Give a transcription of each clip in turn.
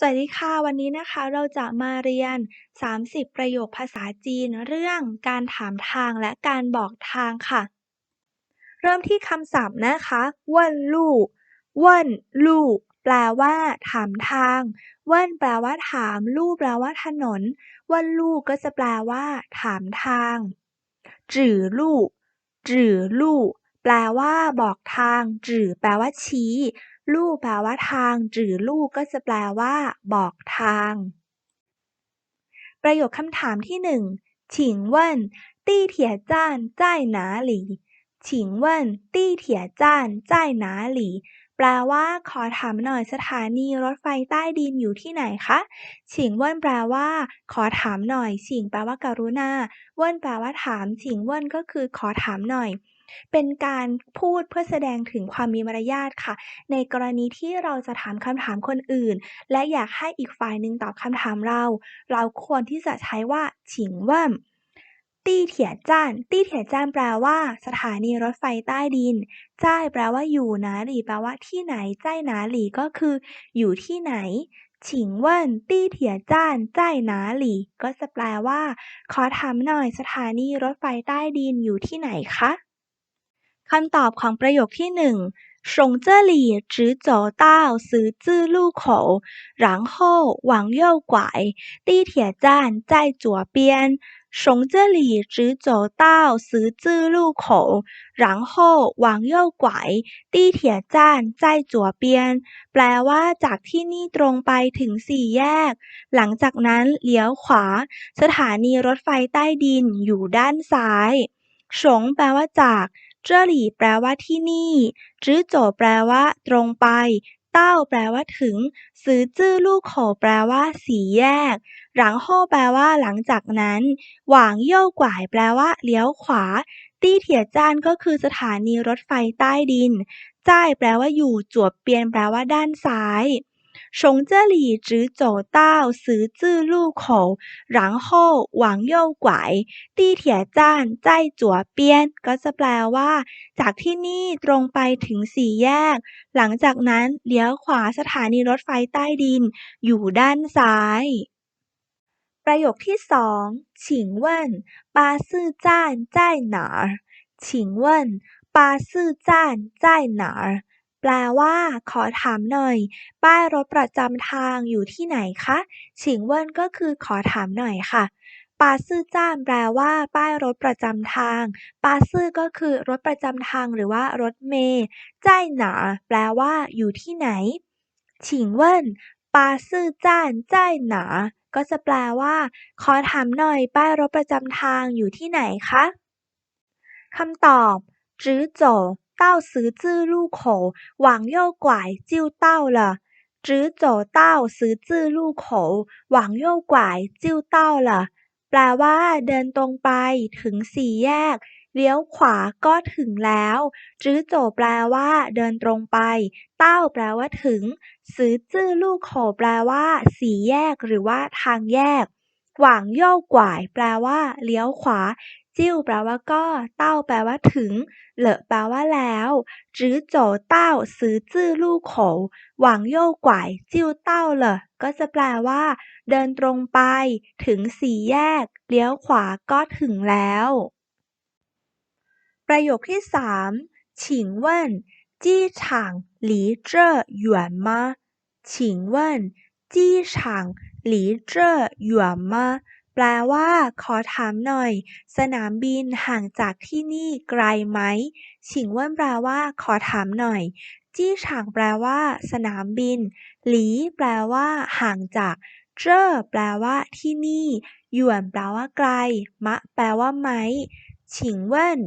สวัสดีค่ะ วันนี้นะคะเราจะมาเรียน 30 ประโยคภาษาจีนเรื่องการถามทางและการบอกทางค่ะ เริ่มที่คำศัพท์นะคะว่นลู่ว่นลู่แปลว่า ถามทางว่นแปลว่าถาม ลู่แปลว่าถนนว่นลู่ก็จะแปลว่า ถามทางจื่อลู่จื่อลู่แปลว่า บอกทางจื่อแปลว่าชี้ ลู่แปลว่าทางหรือลู่ก็จะแปลว่า บอกทาง ประโยคคำถามที่หนึ่งฉิงเว่นตี้เถียจ้านจ้าหนาหลีฉิงเว่นตี้เถียจ้านจ้าหนาหลีแปลว่า ขอถามหน่อยสถานีรถไฟใต้ดินอยู่ที่ไหนคะฉิงเว่นแปลว่า ขอถามหน่อยฉิงแปลว่าการุณาเว่นแปลว่าถามฉิงเว่นก็คือขอถามหน่อย เป็นการพูดเพื่อแสดงถึงความมีมารยาทค่ะ ในกรณีที่เราจะถามคำถามคนอื่น และอยากให้อีกฝ่ายหนึ่งตอบคำถามเรา เราควรที่จะใช้ว่าฉิงว่นตี้เถียจ้าน ตี้เถียจ้านแปลว่า สถานีรถไฟใต้ดิน จ้ายแปลว่าอยู่นะหลีแปลว่าที่ไหน จ้ายนาหลีก็คือ อยู่ที่ไหน ฉิงเว่นตี้เถียจ้านจ้ายนาหลีก็จะแปลว่า ขอถามหน่อยสถานีรถไฟใต้ดินอยู่ที่ไหนคะ คำตอบของประโยคที่หนึ่ง从这里直走到十字路口，然后往右拐，地铁站在左边。从这里直走到十字路口，然后往右拐，地铁站在左边。แปลว่า จากที่นี่ตรงไปถึงสี่แยก หลังจากนั้นเลี้ยวขวา สถานีรถไฟใต้ดินอยู่ด้านซ้ายฉงแปลว่าจาก เจรีแปลว่าที่นี่จื้อโจแปลว่า ตรงไป เต้าแปลว่าถึงซื้อจื้อลูกโขแปลว่า สี่แยก หลังโฮแปลว่า หลังจากนั้น หว่างโย่กวายแปลว่า เลี้ยวขวา ตี้เถียจ้านก็คือสถานีรถไฟใต้ดิน จ้ายแปลว่าอยู่ จวบเปียนแปลว่าด้านซ้าย 从这里直走到十字路口，然后往右拐，地铁站在左边ก็จะแปลว่า จากที่นี่ตรงไปถึงสี่แยก หลังจากนั้นเลี้ยวขวาสถานีรถไฟใต้ดิน อยู่ด้านซ้าย ประโยคที่สอง请问巴士站在哪儿请问巴士站在哪儿 แปลว่า ขอถามหน่อย ป้ายรถประจำทางอยู่ที่ไหนคะ ฉิงเวินก็คือ ขอถามหน่อยค่ะปาซื่อจ้านแปลว่า ป้ายรถประจำทาง ปาซื่อก็คือรถประจำทางหรือว่ารถเมล์จ้ายหนาแปลว่า อยู่ที่ไหน ฉิงเวินปาซื่อจ้านจ้ายหนา ก็จะแปลว่า ขอถามหน่อย ป้ายรถประจำทางอยู่ที่ไหนคะคำตอบจื้อโจ 到十字路口，往右拐就到了。直走到十字路口，往右拐就到了。แปลว่า เดินตรงไป ถึงสี่แยก เลี้ยวขวาก็ถึงแล้วจื้อโจแปลว่า เดินตรงไป เต้าแปลว่าถึงซื้อจื้อลูกโขแปลว่า สี่แยกหรือว่าทางแยก หว่างย่กวาย แปลว่า เลี้ยวขวา จิ้วแปลว่าก็เต้าแปลว่าถึง เหลอแปลว่าแล้วจื้อโจเต้าซื้อจื้อลู่โขหว่างโย่กวาย จิ้วเต้าเหลอก็จะแปลว่า เดินตรงไป ถึงสี่แยก เลี้ยวขวาก็ถึงแล้ว ประโยคที่สามฉิงเว่นจี้ฉางหลีเจ้อหยวนมาฉิงเว่นจี้ฉาง หลีเจ้อหยวนมาแปลว่าขอถามหน่อย สนามบินห่างจากที่นี่ไกลไหมชิงเว่นแปลว่าขอถามหน่อย จี้ฉางแปลว่า สนามบิน หลีแปลว่า ห่างจาก เจ้อแปลว่า ที่นี่หยวนแปลว่าไกล มะ แปลว่าไหมชิงเว่น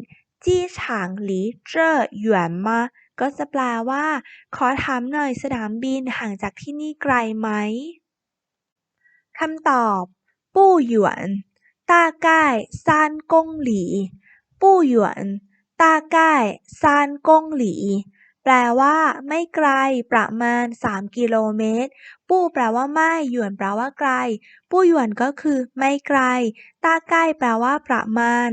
จี้ฉางหลีเจ้อหยวนมาก็จะแปลว่า ขอถามหน่อยสนามบินห่างจากที่นี่ไกลไหม คำตอบ不远，大概三公里。不远，大概三公里。 แปลว่า ไม่ไกล ประมาณ 3 กิโลเมตร ปู้แปลว่าไม่ หยวนแปลว่าไกล ปู้หยวนก็คือ ไม่ไกล ตาใกล้แปลว่าประมาณ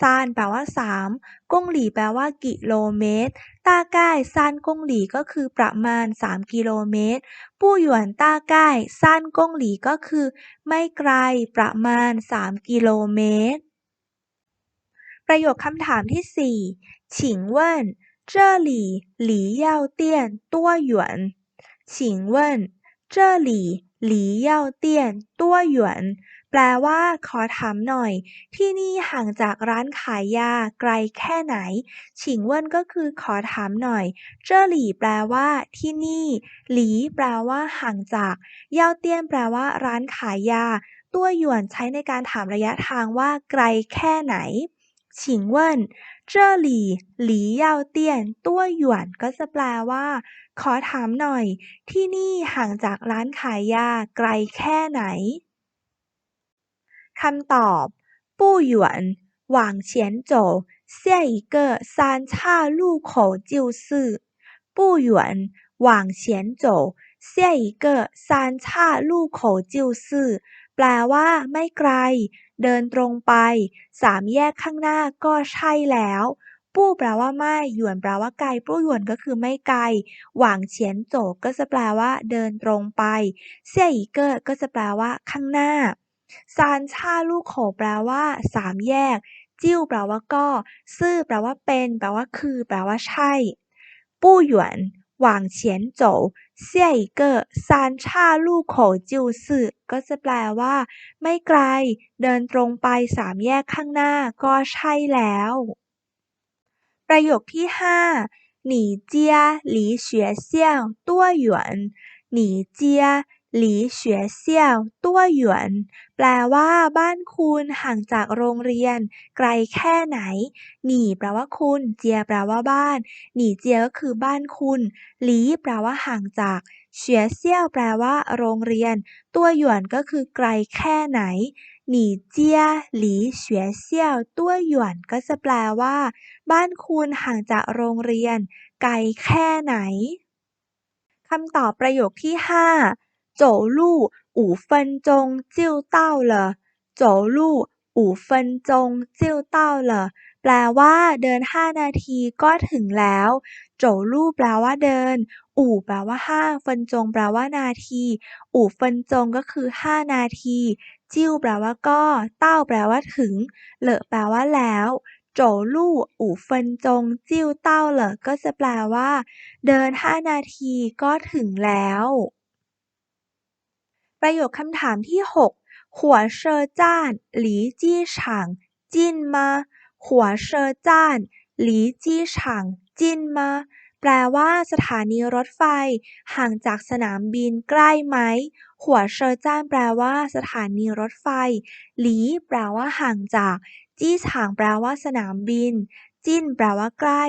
ซานแปลว่า 3 กงหลีแปลว่า กิโลเมตร ตาใกล้ซานกงหลีก็คือประมาณ 3 กิโลเมตร ปู้หยวนตาใกล้ซานกงหลีก็คือ ไม่ไกล ประมาณ 3 กิโลเมตร ประโยคคำถามที่สี่请问这里离药店多远请问这里离药店多远แปลว่า ขอถามหน่อย ที่นี่ห่างจากร้านขายยาไกลแค่ไหนฉิงเวินก็คือ ขอถามหน่อย เจ้อหลี่แปลว่า ที่นี่ หลีแปลว่า ห่างจาก เย่าเตี้ยนแปลว่า ร้านขายยา ตัวหยวนใช้ในการถามระยะทางว่า ไกลแค่ไหน ฉิงเว่น เจ้อหลี่ หลีเยาเตียน ตัวหยวน ก็จะแปลว่า ขอถามหน่อย ที่นี่ห่างจากร้านขายยาไกลแค่ไหน คำตอบ ปู้หยวนหว่างเฉียนโจวเซี่ยอีเอซอปู้หยวนหว่างเฉียนโจวแปลว่าไม่ไกล เดินตรงไปสามแยกข้างหน้าก็ใช่แล้วปู้แปลว่าไม่หยวนแปลว่าไกลปู้หยวนก็คือไม่ไกล หว่างเฉียนโจก็จะแปลว่า เดินตรงไปเซี่ยอีเกอร์ก็จะแปลว่า ข้างหน้าซานชาลูกโขแปลว่าสามแยก จิ้วแปลว่าก็ ซื่อแปลว่าเป็น แปลว่าคือ แปลว่าใช่ ปู้หยวน 往前走下一个三岔路口就是ก็จะแปลว่า ไม่ไกล เดินตรงไปสามแยกข้างหน้าก็ใช่แล้ว ประโยคที่ห้า你家离学校多远你家 หลีเฉวยเซี่ยวตั้วหยวน แปลว่า บ้านคุณห่างจากโรงเรียน ไกลแค่ไหน หนีแปลว่าคุณ เจียแปลว่าบ้าน หนีเจียก็คือบ้านคุณ หลีแปลว่าห่างจาก เฉวยเซี่ยวแปลว่า โรงเรียน ตั้วหยวนก็คือไกลแค่ไหนหนีเจียหลีเฉวยเซี่ยวตัวหยวนก็จะแปลว่า บ้านคุณห่างจากโรงเรียน ไกลแค่ไหน คำตอบประโยคที่ห้า 走路五分钟就到了走路五分钟就到了แปลว่า เดินห้านาทีก็ถึงแล้วโจลู่แปลว่าเดิน อู่แปลว่าห้าเฟินจงแปลว่านาที อู่เฟินจงก็คือห้านาที จิ้วแปลว่าก็ เต้าแปลว่าถึง เหลอแปลว่าแล้วโจลู่อู่เฟินจง จิ้วเต้าเหลอก็จะแปลว่า เดินห้านาทีก็ถึงแล้ว ประโยคคำถามที่หกหัวเชอจ้านหลีจี้ฉางจินมา หัวเชอจ้านหลีจี้ฉางจินมา แปลว่าสถานีรถไฟ ห่างจากสนามบินใกล้ไหม หัวเชอจ้านแปลว่าสถานีรถไฟ หลี แปลว่าห่างจาก จี้ฉางแปลว่าสนามบิน จิ้น แปลว่าใกล้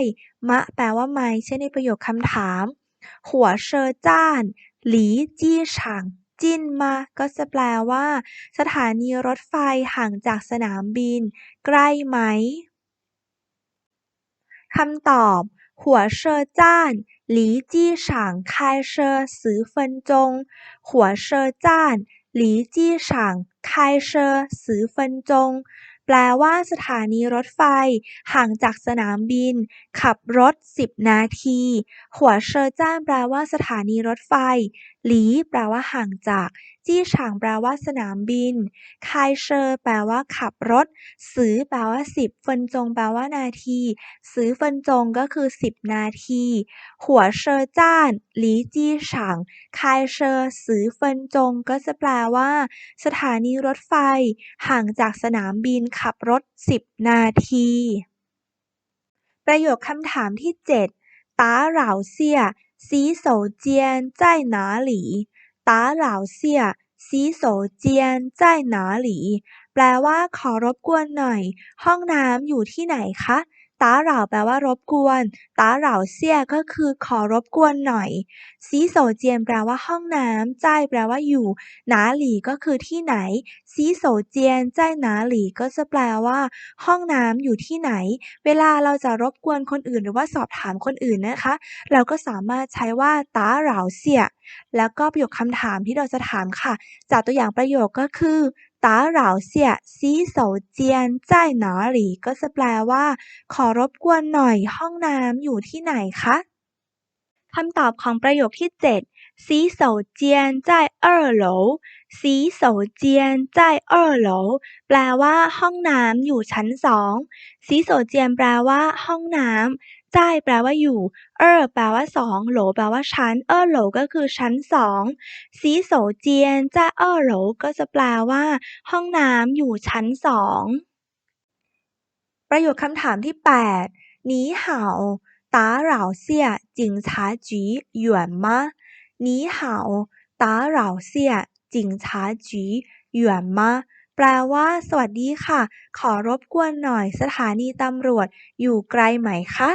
มะ แปลว่าไหมใช่ในประโยคคำถาม หัวเชอจ้านหลีจี้ฉาง จินมาก็จะแปลว่า สถานีรถไฟห่างจากสนามบิน ใกล้ไหม คำตอบ หัวเชอจ้านหลีจี้ฉางคายเชอสือเฟินจง หัวเชอจ้านหลีจี้ฉางคายเชอสือเฟินจง แปลว่าสถานีรถไฟ ห่างจากสนามบิน ขับรถ 10 นาที หัวเชอจ้านแปลว่าสถานีรถไฟ หลีแปลว่าห่างจาก จี้ฉางแปลว่าสนามบิน คายเชอแปลว่าขับรถซื้อแปลว่าสิบเฟินจงแปลว่านาทีซื้อเฟินจงก็คือสิบนาที หัวเชอจ้าน หลีจี้ฉาง คายเชอซื้อเฟินจงก็จะแปลว่า สถานีรถไฟ ห่างจากสนามบินขับรถสิบนาที ประโยคคำถามที่เจ็ด 打扰下洗手间在哪里打扰下洗手间在哪里แปลว่า ขอรบกวนหน่อย ห้องน้ำอยู่ที่ไหนคะ ตาเหล่าแปลว่ารบกวน ตาเหล่าเซี่ยก็คือขอรบกวนหน่อย ซีโซเจียนแปลว่าห้องน้ำใจแปลว่าอยู่ หนาหลีก็คือที่ไหน ซีโซเจียนใจหนาหลีก็จะแปลว่า ห้องน้ำอยู่ที่ไหน เวลาเราจะรบกวนคนอื่นหรือว่าสอบถามคนอื่นนะคะ เราก็สามารถใช้ว่าตาเหล่าเซี่ยแล้วก็ประโยคคำถามที่เราจะถามค่ะ จากตัวอย่างประโยคก็คือ ตาเหลาเสียซีเสาเจียนใจหนาหลีก็จะแปลว่า ขอรบกวนหน่อยห้องน้ำอยู่ที่ไหนคะคำตอบของประโยคที่ 7สีเสาเจียนใจเอ่อโหลสีเสาเจียนใจเอ่อโหลแปลว่าห้องน้ำอยู่ชั้นสองสีเสาเจียนแปลว่า ห้องน้ำ 在แปลว่าอยู่เออแปลว่าสองโหลแปลว่าชั้นเออโหลก็คือชั้นสองสีโสเจียน在二楼ก็จะแปลว่า ห้องน้ำอยู่ชั้นสองประโยคคำถามที่แปด你好打扰下警察局远吗你好打扰下警察局远吗แปลว่า สวัสดีค่ะ ขอรบกวนหน่อย สถานีตำรวจอยู่ไกลไหมคะ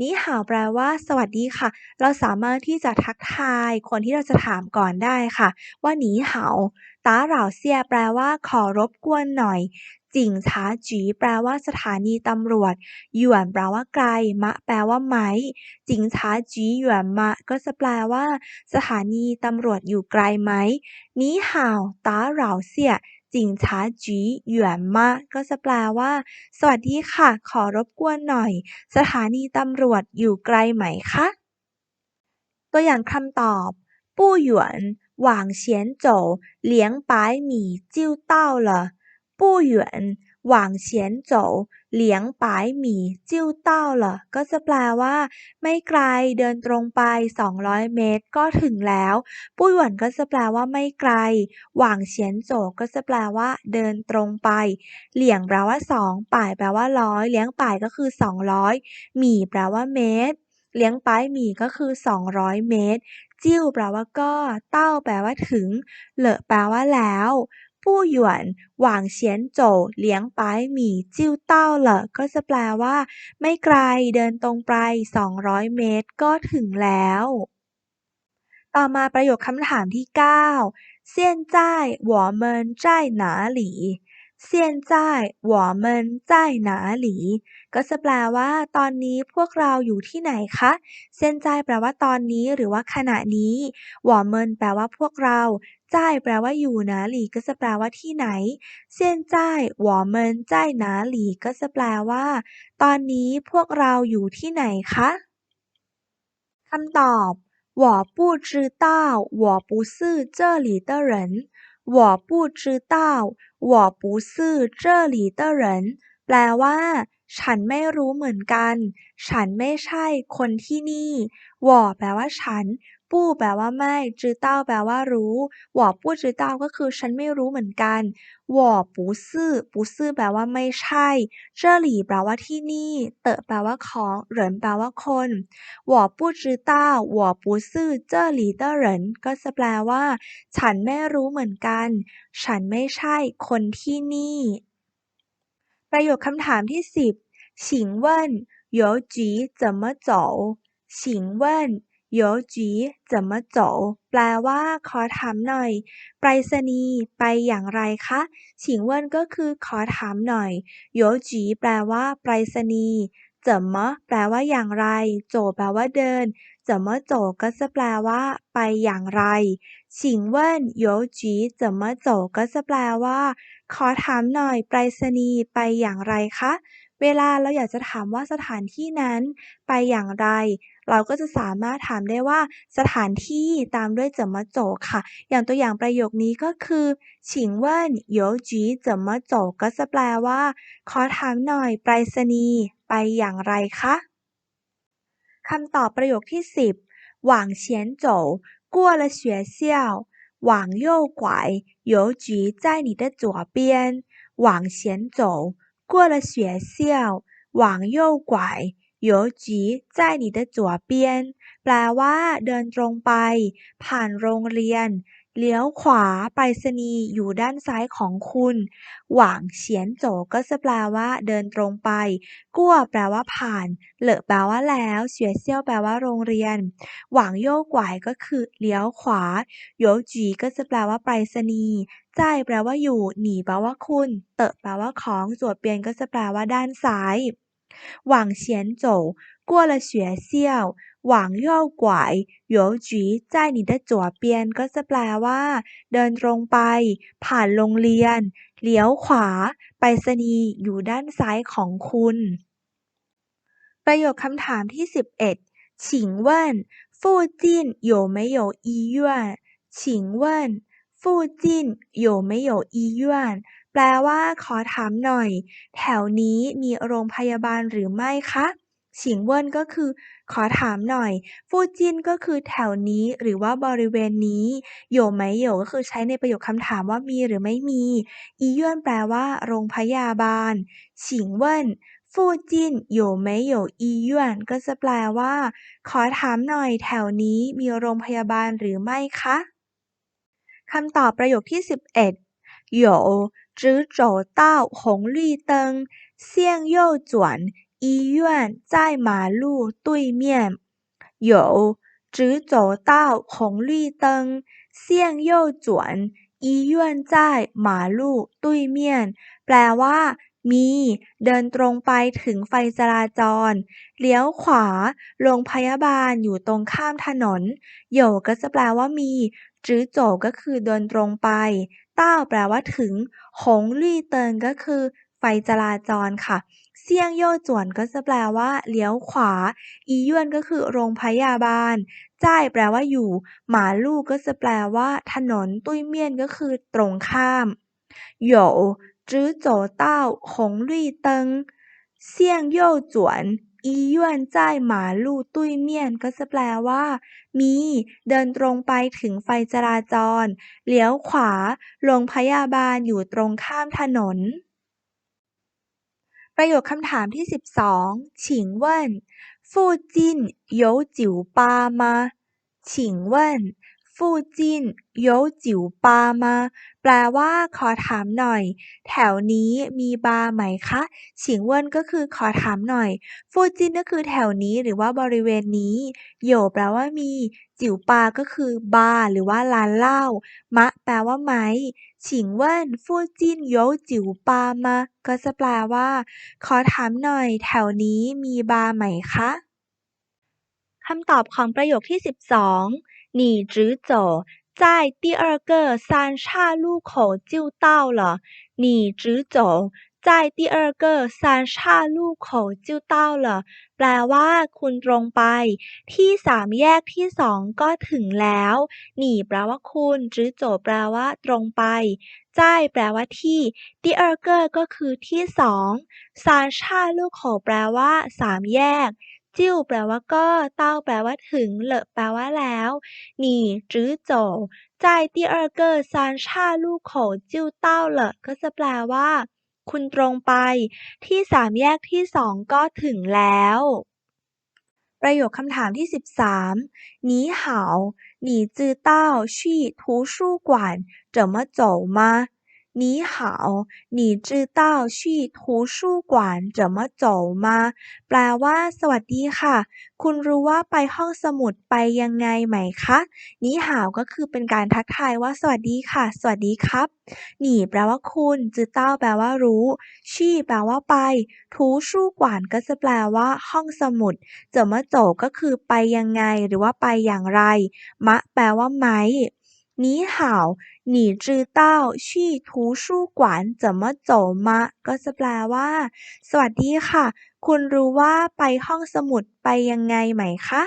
นี่หาวแปลว่า สวัสดีค่ะ เราสามารถที่จะทักทายคนที่เราจะถามก่อนได้ค่ะ ว่าหนีหาวตาเหล่าเซียแปลว่า ขอรบกวนหน่อยจิงช้าจีแปลว่าสถานีตำรวจ หยวนแปลว่าไกล มะ แปลว่าไหมจิงช้าจีหยวนมะ ก็จะแปลว่า สถานีตำรวจอยู่ไกลไหมนี้ห่าวตาเหล่าเซีย จิงช้าจีหยวนมะก็จะแปลว่า สวัสดีค่ะ ขอรบกวนหน่อย สถานีตำรวจอยู่ไกลไหมคะ ตัวอย่างคำตอบ หวังเฉียนโจวเหลียงปายหมี่จิ้วเต้าเหรอ ก็จะแปลว่า ไม่ไกลเดินตรงไป 200 เมตรก็ถึงแล้ว ปุ้ยหวันก็จะแปลว่าไม่ไกล หว่างเฉียนโจวก็จะแปลว่า เดินตรงไป เหลียงแปลว่าสองป่ายแปลว่าร้อยเหลียงป่ายก็คือ 200หมี่แปลว่าเมตร เลี้ยงป้ายหมี่ก็คือ 200 เมตร จิ้วแปลว่าก็ เต้าแปลว่าถึง เหลอแปลว่าแล้ว ผู้หยวนหว่างเฉียนโจวเลี้ยงป้ายหมี่จิ้วเต้าเหรอก็จะแปลว่า ไม่ไกลเดินตรงไป สองร้อยเมตรก็ถึงแล้ว ต่อมาประโยคคำถามที่ 9เซียนจ้ายหัวเมินจ้ายหนาหลี 现在我们在哪里现在我们在哪里ก็จะแปลว่า ตอนนี้พวกเราอยู่ที่ไหนคะเซียนใจแปลว่าตอนนี้หรือว่าขณะนี้หวอเมินแปลว่าพวกเราจ่ายแปลว่าอยู่นะหลีก็จะแปลว่าที่ไหนเซียนใจหวอเมินจ่ายนะหลีก็จะแปลว่า ตอนนี้พวกเราอยู่ที่ไหนคะคำตอบ我不知道我不是这里的人我不知道 我不是这里的人แปลว่า ฉันไม่รู้เหมือนกัน ฉันไม่ใช่คนที่นี่我แปลว่าฉัน ปู้แปลว่าไม่จื้อเต้าแปลว่ารู้หวอปู้จื้อเต้าก็คือฉันไม่รู้เหมือนกันหวอปูซื่อปูซื่อแปลว่าไม่ใช่เจ้อหลี่แปลว่าที่นี่ เต๋อแปลว่าของเหรินแปลว่าคนหวอปู้จื้อเต้าหวอปูซื่อเจ้อหลี่เต้อเหรินก็จะแปลว่า ฉันไม่รู้เหมือนกัน ฉันไม่ใช่คนที่นี่ ประโยคคำถามที่สิบ请问邮局怎么走请问 邮局怎么走แปลว่า ขอถามหน่อย ไปรษณีย์ไปอย่างไรคะฉิงเวินก็คือ ขอถามหน่อยโยจีแปลว่า ไปรษณีย์เจิมะแปลว่าอย่างไร โจแปลว่าเดินเจิมะโจก็จะแปลว่า ไปอย่างไรฉิงเวินโยจีเจิมะโจก็จะแปลว่า ขอถามหน่อย ไปรษณีย์ไปอย่างไรคะเวลาเราอยากจะถามว่าสถานที่นั้น ไปอย่างไร เราก็จะสามารถถามได้ว่า สถานที่ตามด้วยจะมาโจค่ะ อย่างตัวอย่างประโยคนี้ก็คือฉิงเว่นโยจีจะมาโจก็จะแปลว่า ขอถามหน่อย ไปรษณีย์ไปอย่างไรคะคำตอบประโยคที่สิบ往前走过了学校往右拐邮局在你的左边往前走过了学校往右 拐邮局在你的左边แปลว่า เดินตรงไป ผ่านโรงเรียน เลี้ยวขวา ไปรษณีย์อยู่ด้านซ้ายของคุณ หว่างเฉียนโจก็จะแปลว่า เดินตรงไป กั้วแปลว่าผ่าน เหลอแปลว่าแล้วเฉียเซี่ยวแปลว่าโรงเรียน หว่างโยกไหวก็คือเลี้ยวขวาโยจีก็จะแปลว่าไปรษณีย์จ้ายแปลว่าอยู่ หนีแปลว่าคุณ เตอะแปลว่าของจวดเปียนก็จะแปลว่าด้านซ้าย หว่างเฉียนโจ过了学校往右拐邮局在你的左边ก็จะแปลว่า เดินตรงไป ผ่านโรงเรียน เลี้ยวขวา ไปรษณีย์อยู่ด้านซ้ายของคุณ ประโยคคำถามที่สิบเอ็ด请问附近有没有医院请问附近有没有医院 แปลว่า ขอถามหน่อย แถวนี้มีโรงพยาบาลหรือไม่คะฉิงเวินก็คือ ขอถามหน่อย ฟูจินก็คือแถวนี้หรือว่าบริเวณนี้โยไหมโยก็คือใช้ในประโยคคำถามว่ามีหรือไม่มี อีเย่นแปลว่า โรงพยาบาลฉิงเวินฟูจินโยไหมโยอีเย่นก็จะแปลว่า ขอถามหน่อย แถวนี้มีโรงพยาบาลหรือไม่คะคำตอบประโยคที่สิบเอ็ด有直走到红绿灯向右转医院在马路对面，有直走到红绿灯，向右转。医院在马路对面แปลว่า มี เดินตรงไปถึงไฟจราจร เลี้ยวขวา โรงพยาบาลอยู่ตรงข้ามถนนโยก็จะแปลว่ามีจื้อโจก็คือเดินตรงไป ต้าแปลว่าถึง หงลี่เตินก็คือไฟจราจรค่ะ เซี่ยงโย่จวนก็จะแปลว่าเลี้ยวขวา อีย่นก็คือโรงพยาบาล จ้ายแปลว่าอยู่ หมาลู่ก็จะแปลว่าถนน ตุ้ยเมียนก็คือตรงข้ามหยกจื้อโจเต้าของลีเติงเซียงย่อจวน อีหยวนจ่ายหมาลู่ตุ้ยเมียน ก็จะแปลว่า มี เดินตรงไปถึงไฟจราจร เลี้ยวขวา โรงพยาบาลอยู่ตรงข้ามถนน ประโยคคำถามที่ 12 ฉิงเว่น ฟู่จิน有酒吧吗请问 ฟูจินโย้จิวปามา แปลว่าขอถามหน่อย แถวนี้มีบาร์ไหมคะฉิงเวินก็คือขอถามหน่อย ฟูจินก็คือแถวนี้หรือว่าบริเวณนี้โยแปลว่ามี จิ๋วปาก็คือบาร์หรือว่าร้านเหล้ามะ แปลว่าไหมฉิงเวินฟูจินโย้จิ๋วปามา ก็จะแปลว่า ขอถามหน่อย แถวนี้มีบาร์ไหมคะคำตอบของประโยคที่ 12你直走在第二个三岔路口就到了。你直走，在第二个三岔路口就到了แปลว่า คุณตรงไป ที่สามแยกที่สองก็ถึงแล้วหนีแปลว่าคุณจื้อโจแปลว่า ตรงไปจ้ายแปลว่าที่第二个ก็คือที่สอง三岔路口แปลว่าสามแยก จิ้วแปลว่าก็เต้าแปลว่าถึง เหลอแปลว่าแล้วนี่จื้อโจใจที่เออเกอร์ซานชาลูกโขจิ้วเต้าเหลอก็จะแปลว่า คุณตรงไป ที่สามแยกที่สองก็ถึงแล้ว ประโยคคำถามที่ 13หนีเหาหนีจื้อเต้าชี่ทูชู่กวานเจอมาโจมา 你好你知道去图书馆怎么走吗แปลว่า สวัสดีค่ะ คุณรู้ว่าไปห้องสมุดไปยังไงไหมคะนี่หาวก็คือเป็นการทักทายว่า สวัสดีค่ะ สวัสดีครับหนี่แปลว่าคุณจือเต้าแปลว่ารู้ชี่แปลว่าไป ทูชู่กวานก็จะแปลว่า ห้องสมุดเจอมาโจก็คือไปยังไงหรือว่าไปอย่างไร มะ แปลว่าไหม 你好你知道去图书馆怎么走吗ก็จะแปลว่า สวัสดีค่ะ คุณรู้ว่าไปห้องสมุดไปยังไงไหมคะ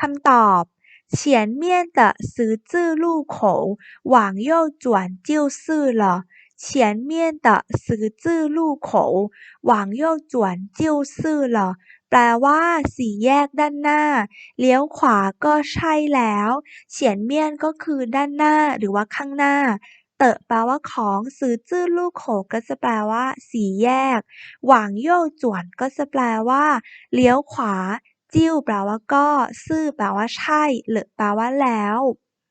คำตอบ前面的十字路口往右转就是了前面的十字路口往右转就是了 แปลว่าสี่แยกด้านหน้า เลี้ยวขวาก็ใช่แล้ว เฉียนเมี่ยนก็คือด้านหน้าหรือว่าข้างหน้า เตอะแปลว่าของซื้อจื้อลูกโขก็จะแปลว่าสี่แยก หว่างโย่จวนก็จะแปลว่า เลี้ยวขวา จิ้วแปลว่าก็ ซื่อแปลว่าใช่ เหลือแปลว่าแล้ว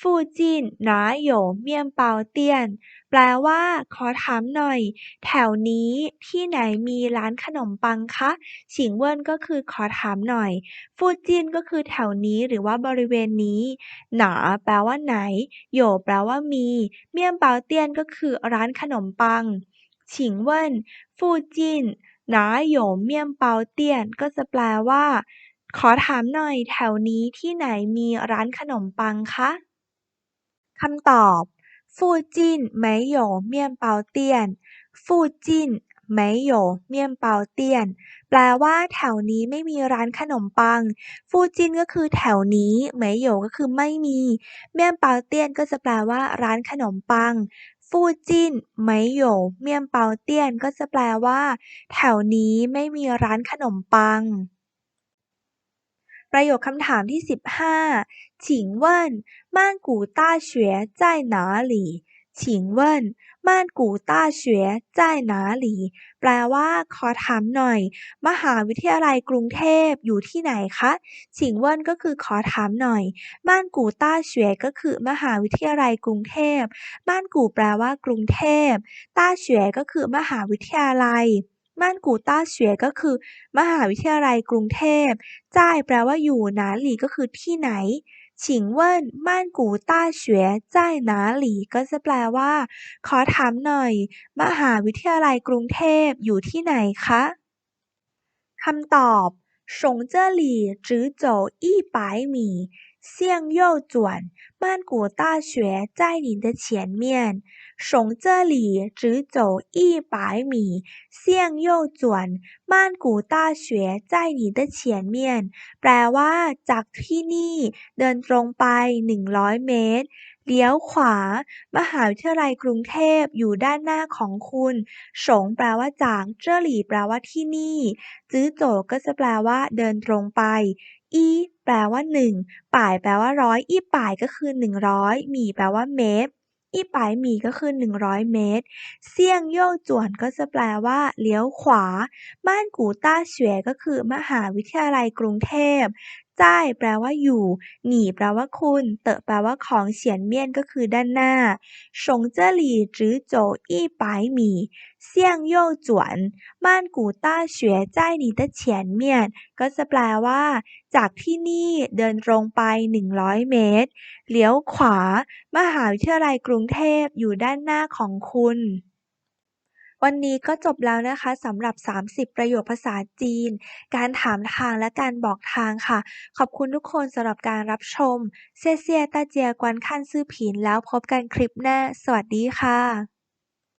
ฟูจินหนาโยเมียมเปาเตียน แปลว่า ขอถามหน่อย แถวนี้ที่ไหนมีร้านขนมปังคะ ฉิงเวินก็คือขอถามหน่อย ฟูจินก็คือแถวนี้หรือว่าบริเวณนี้ หนาแปลว่าไหนโยแปลว่ามี เมียมเปาเตียนก็คือร้านขนมปัง ฉิงเวินฟูจินหนาโยเมียมเปาเตียน ก็จะแปลว่า ขอถามหน่อยแถวนี้ที่ไหนมีร้านขนมปังคะ คำตอบ附近没有面包店附近没有面包店แปลว่าแถวนี้ไม่มีร้านขนมปังฟูจินก็คือแถวนี้เหมยโยก็คือไม่มีเมี่ยนเปาเตี้ยนก็จะแปลว่าร้านขนมปังฟูจินเหมยโยเมี่ยนเปาเตี้ยนก็จะแปลว่า แถวนี้ไม่มีร้านขนมปัง ประโยคคำถามที่สิบห้า请问曼谷大学在哪里请问曼谷大学在哪里แปลว่า ขอถามหน่อย มหาวิทยาลัยกรุงเทพอยู่ที่ไหนคะฉิงเวินก็คือขอถามหน่อยม่านกูต้าเฉวยก็คือ มหาวิทยาลัยกรุงเทพม่านกูแปลว่า กรุงเทพต้าเฉวยก็คือ มหาวิทยาลัย ม่านกูต้าเฉวยก็คือ มหาวิทยาลัยกรุงเทพจ้ายแปลว่าอยู่หนาหลีก็คือที่ไหน ฉิงเวิ่นม่านกูต้าเฉวยจ้ายหนาหลีก็จะแปลว่า ขอถามหน่อย มหาวิทยาลัยกรุงเทพอยู่ที่ไหนคะคำตอบสงเจ้อหลี่จื้อโจอี้ปายหมี่ 向右转，曼谷大学在你的前面。从这里直走一百米，向右转，曼谷大学在你的前面。แปลว่า จากที่นี่ เดินตรงไปหนึ่งร้อยเมตรเลี้ยวขวา มหาวิทยาลัยกรุงเทพอยู่ด้านหน้าของคุณสงแปลว่าจาก เจ้อหลี่แปลว่าที่นี่จื้อโจก็จะแปลว่า เดินตรงไป อีแปลว่าหนึ่งป่ายแปลว่าร้อยอีป่ายก็คือหนึ่งร้อยหมี่แปลว่าเมตรอีป่ายหมี่ก็คือหนึ่งร้อยเมตร เซี่ยงโย่จวนก็จะแปลว่า เลี้ยวขวาบ้านกูต้าเฉวยก็คือมหาวิทยาลัยกรุงเทพ จ้ายแปลว่าอยู่ หนีแปลว่าคุณ เตอะแปลว่าของเฉียนเมียนก็คือด้านหน้าสงเจหลี่รือโจอี้ปายหมี่เซี่ยงโย่จวนบ้านกูต้าเฉวยจ้ายหนีเตะเฉียนเมียน ก็จะแปลว่า จากที่นี่เดินตรงไป 100 เมตร เลี้ยวขวา มหาวิทยาลัยกรุงเทพอยู่ด้านหน้าของคุณ วันนี้ก็จบแล้วนะคะสำหรับ 30 ประโยคภาษาจีน การถามทางและการบอกทางค่ะ ขอบคุณทุกคนสำหรับการรับชม เซียเซี่ยตาเจียกวนขั้นซื่อผินแล้วพบกันคลิปหน้า สวัสดีค่ะ